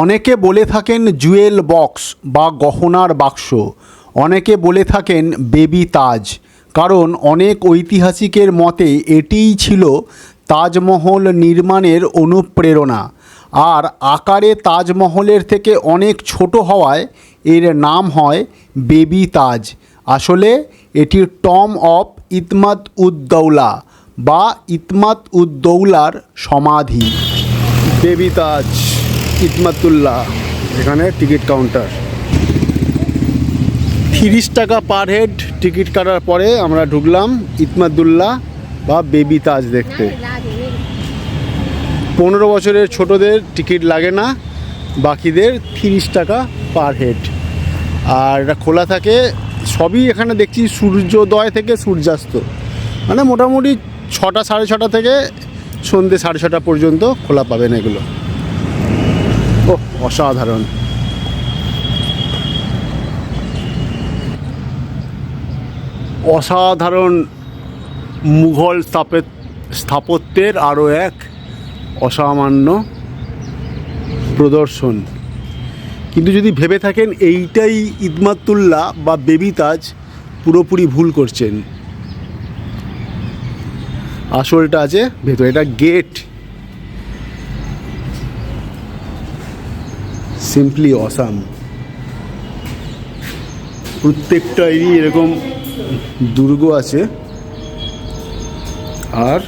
অনেকে বলে থাকেন জুয়েল বক্স বা গহনার বাক্স। অনেকে বলে থাকেন বেবি তাজ। কারণ অনেক ঐতিহাসিকের মতে এটিই ছিল তাজমহল নির্মাণের অনুপ্রেরণা। আর আকারে তাজমহলের থেকে অনেক ছোট হওয়ায় এর নাম হয় বেবি তাজ। আসলে এটি টম অফ ইতমাদ উদ্দৌলা বা ইতমাদ উদ্দৌলার সমাধি। বেবি তাজ। ইতমাতুল্লাহ এখানে টিকিট কাউন্টার। তিরিশ টাকা পার হেড টিকিট কাটার পরে আমরা ঢুকলাম ইতমাদুল্লাহ বা বেবি তাজ দেখতে। পনেরো বছরের ছোটদের টিকিট লাগে না, বাকিদের তিরিশ টাকা পার হেড। আর এটা খোলা থাকে, সবই এখানে দেখছি সূর্যোদয় থেকে সূর্যাস্ত। মানে মোটামুটি ছটা, সাড়ে ছটা থেকে সন্ধ্যে সাড়ে ছটা পর্যন্ত খোলা পাবেন এগুলো। অসাধারণ। অসাধারণ মুঘল স্থাপেত স্থাপত্যের আরও এক অসামান্য প্রদর্শন। কিন্তু যদি ভেবে থাকেন, এইটাই ইদমাতুল্লাহ বা বেবি তাজ পুরোপুরি ভুল করছেন। আসলটা আছে, ভেতরে এটা গেট সিম্পলি অসাম প্রত্যেকটাই এরকম দুর্গ আছে। আর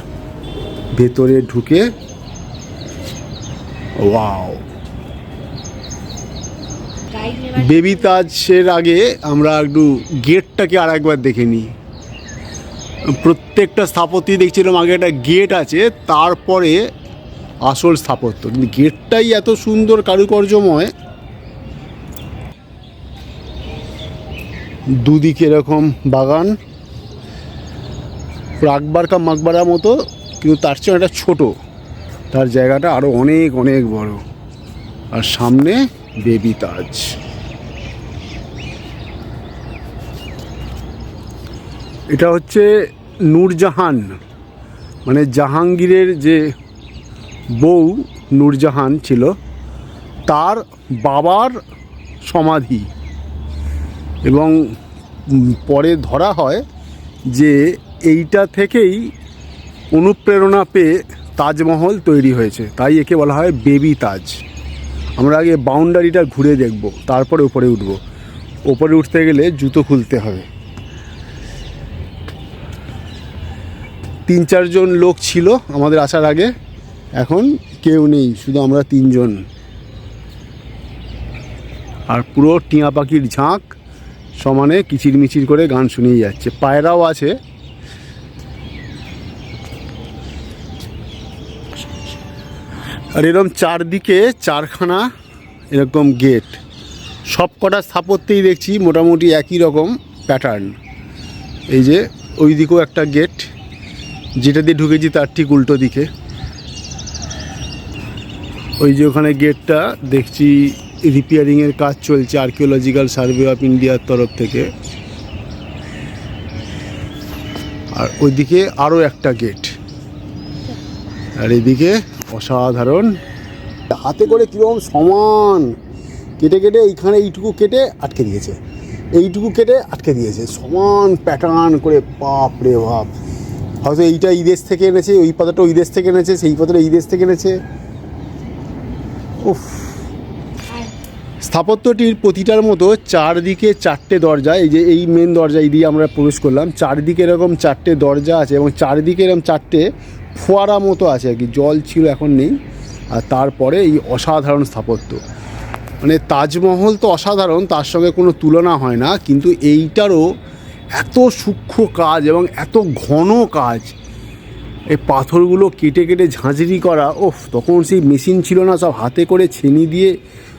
ভেতরে ঢুকে ওয়াও বেবি তাজের আগে আমরা একটু গেটটাকে আর একবার দেখে নিই প্রত্যেকটা স্থাপত্যি দেখছিলাম আগে একটা গেট আছে, তারপরে আসল স্থাপত্য। কিন্তু গেটটাই এত সুন্দর, কারুকার্যময়। দুদিকে এরকম বাগান। আকবর কা মতো, কিন্তু তার চেয়ে একটা ছোট। তার জায়গাটা আরও অনেক অনেক বড়। আর সামনে বেবি তাজ। এটা হচ্ছে নূরজাহান। মানে জাহাঙ্গীরের যে বউ নূরজাহান ছিল, তার বাবার সমাধি। এবং পরে ধরা হয় যে এইটা থেকেই অনুপ্রেরণা পেয়ে তাজমহল তৈরি হয়েছে। তাই একে বলা হয় বেবি তাজ। আমরা আগে বাউন্ডারিটা ঘুরে দেখব, তারপরে উপরে উঠব। ওপরে উঠতে গেলে জুতো খুলতে হবে। তিন চারজন লোক ছিল আমাদের আসার আগে। এখন কেউ নেই, শুধু আমরা তিনজন। আর পুরো টিয়া পাখির ঝাঁক সমানে কিচির মিচির করে গান শুনিয়ে যাচ্ছে। পায়রাও আছে। আর এরকম চারদিকে চারখানা এরকম গেট। সব কটা স্থাপত্যেই দেখছি, মোটামুটি একই রকম প্যাটার্ন এই যে ওই দিকেও একটা গেট, যেটা দিয়ে ঢুকেছি তার ঠিক উল্টো দিকে। ওই যে ওখানে গেটটা দেখছি রিপেয়ারিংয়ের কাজ চলছে আর্কিওলজিক্যাল সার্ভে অফ ইন্ডিয়ার তরফ থেকে। আর ওইদিকে আরও একটা গেট আর এদিকে অসাধারণ। হাতে করে কীরকম সমান, কেটে কেটে এইখানে এইটুকু কেটে আটকে দিয়েছে। এইটুকু কেটে আটকে দিয়েছে। সমান প্যাটার্ন করে বাপ রে বাপ। হয়তো এইটা এই দেশ থেকে এনেছে, ওই পাতাটা ওই দেশ থেকে এনেছে, সেই পাতাটা এই দেশ থেকে এনেছে। উফ। স্থাপত্যটির প্রতিটার মতো চারদিকে চারটে দরজা এই যে এই মেন দরজা এই দিয়ে আমরা প্রবেশ করলাম। চারদিকে এরকম চারটে দরজা আছে এবং চারদিকে এরকম চারটে ফোয়ারা মতো আছে আর কি জল ছিল এখন নেই। আর তারপরে এই অসাধারণ স্থাপত্য। মানে তাজমহল তো অসাধারণ তার সঙ্গে কোনো তুলনা হয় না কিন্তু এইটারও এত সূক্ষ্ম কাজ এবং এত ঘন কাজ। এই পাথরগুলো কেটে কেটে ঝাঁঝরি করা ওফ তখন সেই মেশিন ছিল না, সব হাতে করে ছেনি দিয়ে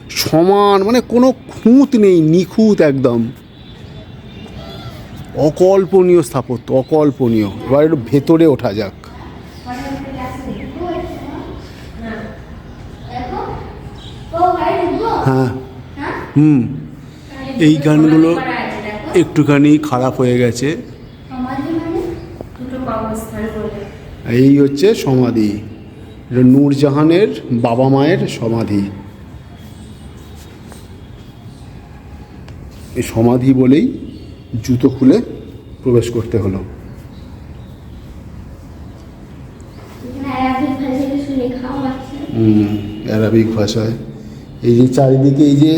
সমান মানে কোনো খুঁত নেই, নিখুঁত একদম। অকল্পনীয় স্থাপত্য, অকল্পনীয়। এবার একটু ভেতরে ওঠা যাক। হ্যাঁ। হুম। এই গানগুলো একটুখানি খারাপ হয়ে গেছে। এই হচ্ছে সমাধি। নূরজাহানের বাবা মায়ের সমাধি। এই সমাধি বলেই জুতো খুলে প্রবেশ করতে হলো। অ্যারাবিক ভাষায় এই যে চারিদিকে এই যে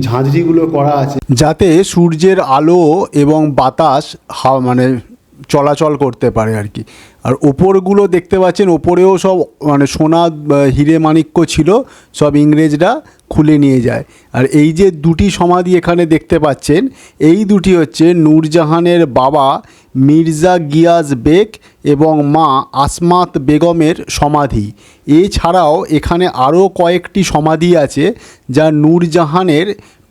ঝাঁঝরিগুলো করা আছে। যাতে সূর্যের আলো এবং বাতাস হাওয়া মানে চলাচল করতে পারে আর কি। আর ওপরগুলো দেখতে পাচ্ছেন ওপরেও সব মানে সোনা হিরে মাণিক্য ছিল, সব ইংরেজরা খুলে নিয়ে যায়। আর এই যে দুটি সমাধি এখানে দেখতে পাচ্ছেন, এই দুটি হচ্ছে নূরজাহানের বাবা মির্জা গিয়াজ বেগ এবং মা আসমাত বেগমের সমাধি। এছাড়াও এখানে আরও কয়েকটি সমাধি আছে যা নূরজাহানের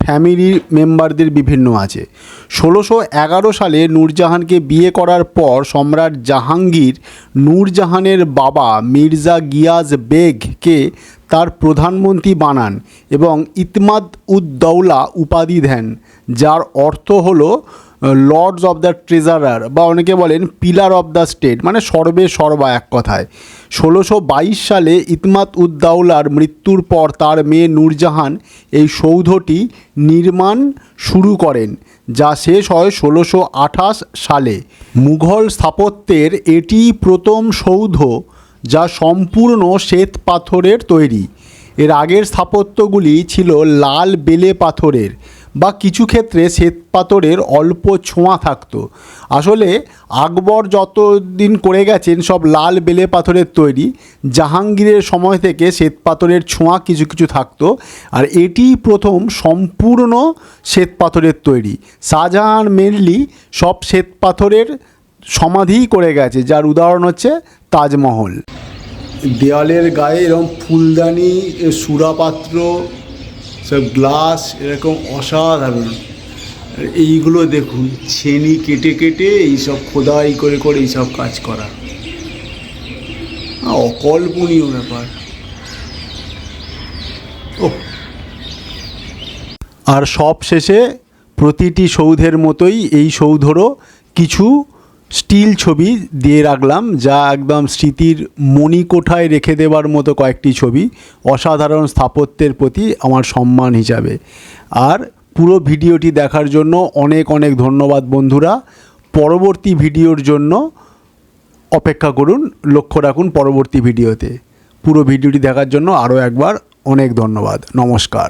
ফ্যামিলি মেম্বারদের বিভিন্ন আছে। ষোলোশো এগারো সালে নূরজাহানকে বিয়ে করার পর সম্রাট জাহাঙ্গীর নূরজাহানের বাবা মির্জা গিয়াজ বেগকে তার প্রধানমন্ত্রী বানান এবং ইতমাদ উদ্দৌলা উপাধি দেন, যার অর্থ হলো লর্ডস অফ দ্য ট্রেজারার বা অনেকে বলেন পিলার অফ দ্য স্টেট মানে সর্বে সর্বা এক কথায়। ষোলোশো বাইশ সালে ইতমাত উদ্দাউলার মৃত্যুর পর তার মেয়ে নূরজাহান এই সৌধটি নির্মাণ শুরু করেন, যা শেষ হয় ষোলোশো আঠাশ সালে। মুঘল স্থাপত্যের এটি প্রথম সৌধ, যা সম্পূর্ণ শ্বেত পাথরের তৈরি। এর আগের স্থাপত্যগুলি ছিল লাল বেলে পাথরের বা কিছু ক্ষেত্রে শ্বেত পাথরের অল্প ছোঁয়া থাকতো। আসলে আকবর যতদিন করে গেছেন, সব লাল বেলে পাথরের তৈরি। জাহাঙ্গীরের সময় থেকে শ্বেত পাথরের ছোঁয়া কিছু কিছু থাকতো আর এটি প্রথম সম্পূর্ণ শ্বেতপাথরের তৈরি। শাহজাহান মেনলি সব শ্বেতপাথরের সমাধিই করে গেছে, যার উদাহরণ হচ্ছে তাজমহল। দেওয়ালের গায়ে এরকম ফুলদানি সুরাপাত্র সব গ্লাস এরকম অসাধারণ। এইগুলো দেখুন, ছেনি কেটে কেটে এইসব খোদাই করে করে এইসব কাজ করা। অকল্পনীয় ব্যাপার। ও আর সব শেষে প্রতিটি সৌধের মতোই এই সৌধরও কিছু স্টিল ছবি দিয়ে রাখলাম, যা একদম স্মৃতির মণিকোঠায় রেখে দেওয়ার মতো কয়েকটি ছবি, অসাধারণ স্থাপত্যের প্রতি আমার সম্মান হিসাবে। আর পুরো ভিডিওটি দেখার জন্য অনেক অনেক ধন্যবাদ বন্ধুরা। পরবর্তী ভিডিওর জন্য অপেক্ষা করুন, লক্ষ্য রাখুন পরবর্তী ভিডিওতে। পুরো ভিডিওটি দেখার জন্য আরও একবার অনেক ধন্যবাদ। নমস্কার।